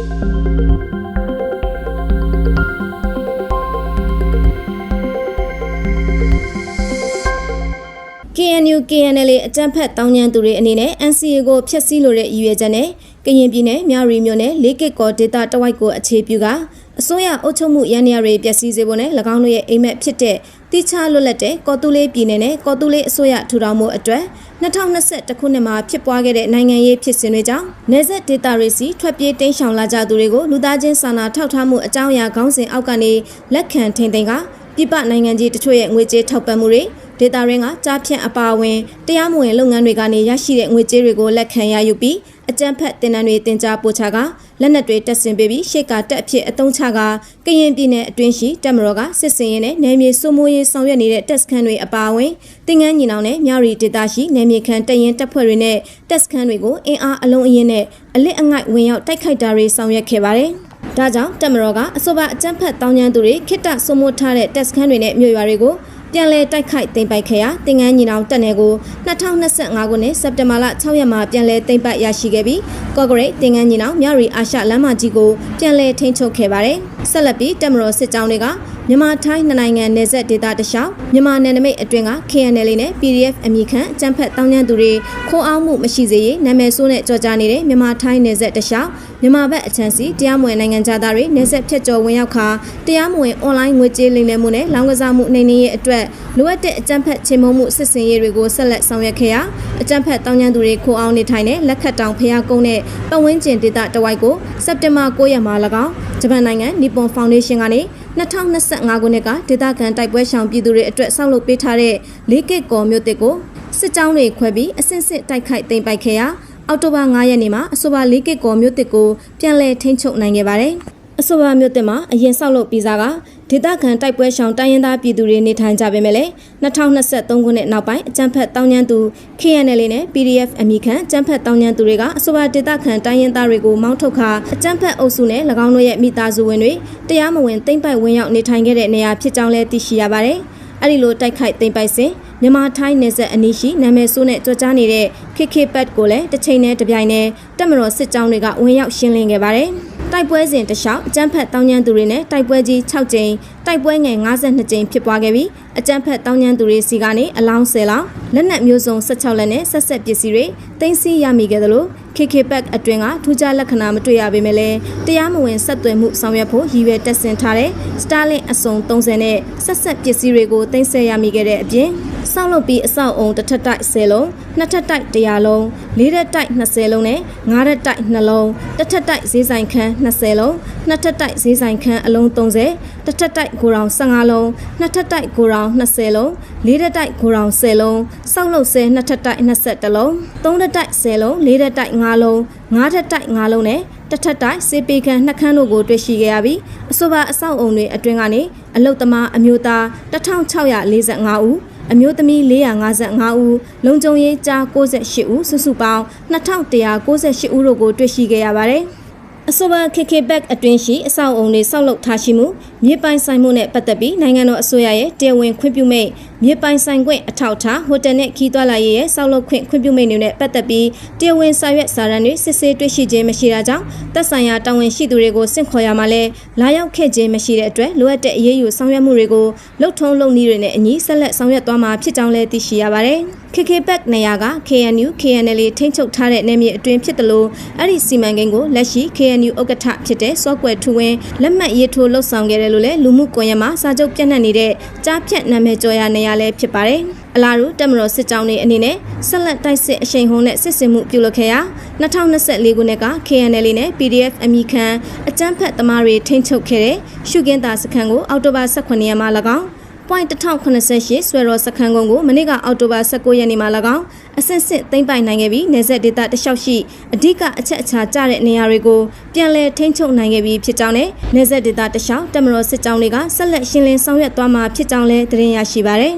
KNU KNL အကြမ်းဖက်တောင်းကျမ်းသူတွေအနေနဲ့ NCA ကိုဖျက်ဆီးလိုတဲ့ရည်ရွယ်ချက်နဲ့ကရင်ပြည်နယ်မြရီမြို့နယ်လေးကစ်ကော်ဒေတာတဝိုက်ကိုအခြေပြုကအစိုးရအုပ်ချုပ်မှုရန်ရတွေပျက်စီးစေဖို့နဲ့၎င်းတို့ရဲ့အိမ်မက်ဖြစ်တဲ့ တိချလွတ်လပ်တဲ့ကော်တူလေးပြည်နယ်နဲ့ကော်တူလေးအစိုးရထူထောင်မှုအတွက်2021ခုနှစ်မှာဖြစ်ပွားခဲ့တဲ့နိုင်ငံရေးဖြစ်စဉ်တွေကြောင့်နေဆက်ဒေတာတွေစီထွက်ပြေးတိမ်းရှောင်လာကြသူတွေကိုလူသားချင်းစာနာထောက်ထားမှုအကြောင်းအရာခေါင်းစဉ်အောက်ကနေလက်ခံထိန်သိမ်းကပြပနိုင်ငံကြီးတချို့ရဲ့ငွေကြေးထောက်ပံ့မှုတွေဒေတာရင်းကကြားဖြန့်အပါအဝင်တရားမဝင်လုပ်ငန်းတွေကနေရရှိတဲ့ငွေကြေးတွေကိုလက်ခံရယူပြီး အကြမ်းဖက်တင်နန်းတွေတင် जा ပို့ချကလက်နက်တွေတက်ဆင်ပေးပြီးရှေ့ကတက်အဖြစ်အသုံးချကကရင်ပြည်နယ်အတွင်းရှိတက်မတော်ကစစ်စင်ရင်နဲ့နယ်မြေစိုးမိုးရေးဆောင်ရွက်နေတဲ့တက်စခန်းတွေအပါအဝင်တင်ငန်းညီနောင်နဲ့မြရီဒေတာရှိနယ်မြေခံတရင်တပ်ဖွဲ့တွေနဲ့တက်စခန်းတွေကိုအင်အားအလုံးအင်းနဲ့အလစ်အငိုက်ဝင်ရောက်တိုက်ခိုက်တာတွေဆောင်ရွက်ခဲ့ပါတယ်။ဒါကြောင့်တက်မတော်ကအဆိုပါအကြမ်းဖက်တောင်းကျမ်းသူတွေခိတ္တစိုးမိုးထားတဲ့တက်စခန်းတွေနဲ့မြို့ရွာတွေကို ပြန်လည်တိုက်ခိုက်သိမ်းပိုက်ခဲ့ရာတင်ငန်းညီနောင်တက်နယ်ကို2025ခုနှစ်စက်တင်ဘာလ6ရက်မှာပြန်လည်သိမ်းပိုက်ရရှိခဲ့ပြီးကော့ဂရိတ်တင်ငန်းညီနောင်မြရီအာရှလမ်းမကြီးကိုပြန်လည်ထိန်းချုပ်ခဲ့ပါတယ်။ဆက်လက်ပြီးတက်မတော်စစ်ကြောင်းတွေက မြန်မာထိုင်းနှစ်နိုင်ငံနယ်စပ်ဒေသတလျှောက်မြန်မာနယ်နိမိတ်အတွင်းက KNL နဲ့ PDF အမိခံအကြမ်းဖက်တောင်းကျမ်းသူတွေခိုးအောင်မှုမရှိစေရေးနာမည်ဆိုးနဲ့ကြော်ကြားနေတဲ့မြန်မာထိုင်းနယ်စပ်တလျှောက်မြန်မာဘက်အချမ်းစီတရားမဝင်နိုင်ငံသားတွေနယ်စပ်ဖြတ်ကျော်ဝင်ရောက်ခါတရားမဝင်အွန်လိုင်းငွေကြေးလိမ်လည်မှုနဲ့လောင်းကစားမှုနှိမ်နင်းရေးအတွက်လိုအပ်တဲ့အကြမ်းဖက်ချင်းမုံမှုစစ်စင်ရေးတွေကိုဆက်လက်ဆောင်ရွက်ခဲ့ရာအကြမ်းဖက်တောင်းကျမ်းသူတွေခိုးအောင်နေထိုင်တဲ့လက်ခတ်တောင်ဖျားကုန်းနဲ့ပတ်ဝန်းကျင်ဒေသတဝိုက်ကိုစက်တင်ဘာ9ရက်မှာ၎င်း ဂျပန်နိုင်ငံနီပွန်ဖောင်ဒေးရှင်းကနေ2025ခုနှစ်ကဒေသခံတိုက်ပွဲရှောင်ပြည်သူတွေအတွက်ဆောက်လုပ်ပေးထားတဲ့လေးကစ်ကော်မြို့တစ်ကိုစစ်ကြောင်းတွေခွဲပြီးအစစ်စစ်တိုက်ခိုက်သိမ်းပိုက်ခဲ့ရာအောက်တိုဘာ9ရက်နေ့မှာအဆိုပါလေးကစ်ကော်မြို့တစ်ကိုပြန်လည်ထိန်းချုပ်နိုင်ခဲ့ပါတယ်။ အဆိုပါမြို့တစ်မှာအရင်ဆောက်လုပ်ပြီးစားကဒေသခံတိုက်ပွဲရှောင်တိုင်းရင်းသားပြည်သူတွေနေထိုင်ကြပေမဲ့လည်း2023ခုနှစ်နောက်ပိုင်းအကြမ်းဖက်တောင်းကျမ်းသူ KNL နဲ့ PDF အမိခံအကြမ်းဖက်တောင်းကျမ်းသူတွေကအဆိုပါဒေသခံတိုင်းရင်းသားတွေကိုမောင်းထုတ်ခါအကြမ်းဖက်အုပ်စုနဲ့၎င်းတို့ရဲ့မိသားစုဝင်တွေတရားမဝင်သိမ့်ပိုက်ဝင်ရောက်နေထိုင်ခဲ့တဲ့နေရာဖြစ်ကြောင်းလည်းသိရှိရပါတယ်။အဲ့ဒီလိုတိုက်ခိုက်သိမ်းပိုက်စဉ်မြန်မာထိုင်းနယ်စပ်အနီးရှိနာမည်ဆိုးနဲ့ကြွကြားနေတဲ့ KK Pad ကိုလည်းတစ်ချိန်နဲ့တစ်ပြိုင်နက်တက်မတော်စစ်ကြောင်းတွေကဝင်ရောက်ရှင်းလင်းခဲ့ပါတယ်။ တိုက်ပွဲစဉ်တလျှောက်အကြမ်းဖက်တောင်းကျမ်းသူတွေနဲ့တိုက်ပွဲကြီး6ကြိမ်တိုက်ပွဲငယ်52ကြိမ်ဖြစ်ပွားခဲ့ပြီးအကြမ်းဖက်တောင်းကျမ်းသူတွေစီကနေအလောင်း10လောက်လက်နက်မျိုးစုံ16လက်နဲ့ဆက်ဆက်ပစ္စည်းတွေတင်စီရမိခဲ့သလို KK Pack အတွင်းကထူးခြားလက္ခဏာမတွေ့ရပေမဲ့လည်းတရားမဝင်ဆက်သွယ်မှုဆောင်ရွက်ဖို့ရည်ရွယ်တက်ဆင်ထားတဲ့ Starlink အစုံ30နဲ့ဆက်ဆက်ပစ္စည်းတွေကိုတင်ဆက်ရမိခဲ့တဲ့အပြင် ဆောက်လုပ်ပြီးအဆောက်အုံတစ်ထပ်တိုက်10လုံးနှစ်ထပ်တိုက်100လုံးလေးထပ်တိုက်20လုံးနဲ့ငါးထပ်တိုက်2လုံးတစ်ထပ်တိုက်ဈေးဆိုင်ခန်း20လုံးနှစ်ထပ်တိုက်ဈေးဆိုင်ခန်းအလုံး30တစ်ထပ်တိုက်ကိုရောင်15လုံးနှစ်ထပ်တိုက်ကိုရောင်20လုံးလေးထပ်တိုက်ကိုရောင်10လုံးဆောက်လုပ်ဆဲနှစ်ထပ်တိုက်21လုံးသုံးထပ်တိုက်10လုံးလေးထပ်တိုက်5လုံးငါးထပ်တိုက်5လုံးနဲ့တထက်တိုက်စေပေခံနှက်ခမ်းတို့ကိုတွေ့ရှိခဲ့ရပြီးအဆိုပါအဆောက်အုံတွေအတွင်းကနေအလုတ်သမားအမျိုးသား1645ဦး အမျိုးသမီး455ဦးလုံခြုံရေးကြား68ဦးစုစုပေါင်း2198ဦးတို့ကိုတွေ့ရှိခဲ့ရပါတယ်။အဆိုပါ KK Back အတွင်းရှိအဆောက်အုံတွေဆောက်လုပ်ထားရှိမှုမြေပိုင်ဆိုင်မှုနဲ့ပတ်သက်ပြီးနိုင်ငံတော်အစိုးရရဲ့တရားဝင်ခွင့်ပြုမိန့် မြေပိုင်ဆိုင်ခွင့်အထောက်အထားဟိုတယ်နဲ့ခီးသွွာလာရေးရဲ့ဆောက်လုပ်ခွင့်ခွင့်ပြုမိန့်တွေနဲ့ပတ်သက်ပြီးတရားဝင်စာရွက်စာတမ်းတွေစစ်ဆေးတွေ့ရှိခြင်းမရှိတာကြောင့်သက်ဆိုင်ရာတာဝန်ရှိသူတွေကိုစင့်ခေါ်ရမှာလဲလာရောက်ခဲ့ခြင်းမရှိတဲ့အတွက်လိုအပ်တဲ့အရေးယူဆောင်ရွက်မှုတွေကိုလှုပ်ထုံးလုပ်နည်းတွေနဲ့အညီဆက်လက်ဆောင်ရွက်သွားမှာဖြစ်ကြောင်းလည်းသိရှိရပါတယ်။ KK Back နေရာက KNU KNL ထိန်းချုပ်ထားတဲ့နယ်မြေအတွင်းဖြစ်တယ်လို့အဲ့ဒီစီမံကိန်းကိုလက်ရှိ KNU ဥက္ကဋ္ဌဖြစ်တဲ့စောကွယ်ထူဝင်းလက်မှတ်ရေးထိုးလှုပ်ဆောင်ခဲ့တယ်လို့လည်းလူမှုကွန်ရက်မှာစာချုပ်ပြန့်နှံ့နေတဲ့ကြားဖြတ်နာမည်ကျော်ရနေရာလည်းဖြစ်ပါတယ်။အလားတူတက်မတော်စစ်ကြောင်းတွေအနေနဲ့ဆက်လက်တိုက်စစ်အရှိန်ဟုန်နဲ့စစ်စင်မှုပြုလုပ်ခဲ့ရာ2024ခုနှစ်က KNL နဲ့ PDF အမိခံအကြမ်းဖက်သမားတွေထိန်းချုပ်ခဲ့တဲ့ရှုကင်းတာစခန်းကိုအောက်တိုဘာ18ရက်မှာ၎င်း point 1088 ဆွဲတော်စခန်းကုန်းကိုမနေ့ကအောက်တိုဘာ19ရက်နေ့မှာ၎င်းအစစ်စစ်သိမ်းပိုင်နိုင်ခဲ့ပြီးနေဆက်ဒေတာတလျှောက်ရှိအဓိကအချက်အချာကျတဲ့နေရာတွေကိုပြန်လည်ထိန်းချုပ်နိုင်ခဲ့ပြီးဖြစ်ကြောင်းနဲ့နေဆက်ဒေတာတလျှောက်တမတော်စစ်ကြောင်းတွေကဆက်လက်ရှင်းလင်းဆောင်ရွက်သွားမှာဖြစ်ကြောင်းလည်းသတင်းရရှိပါရယ်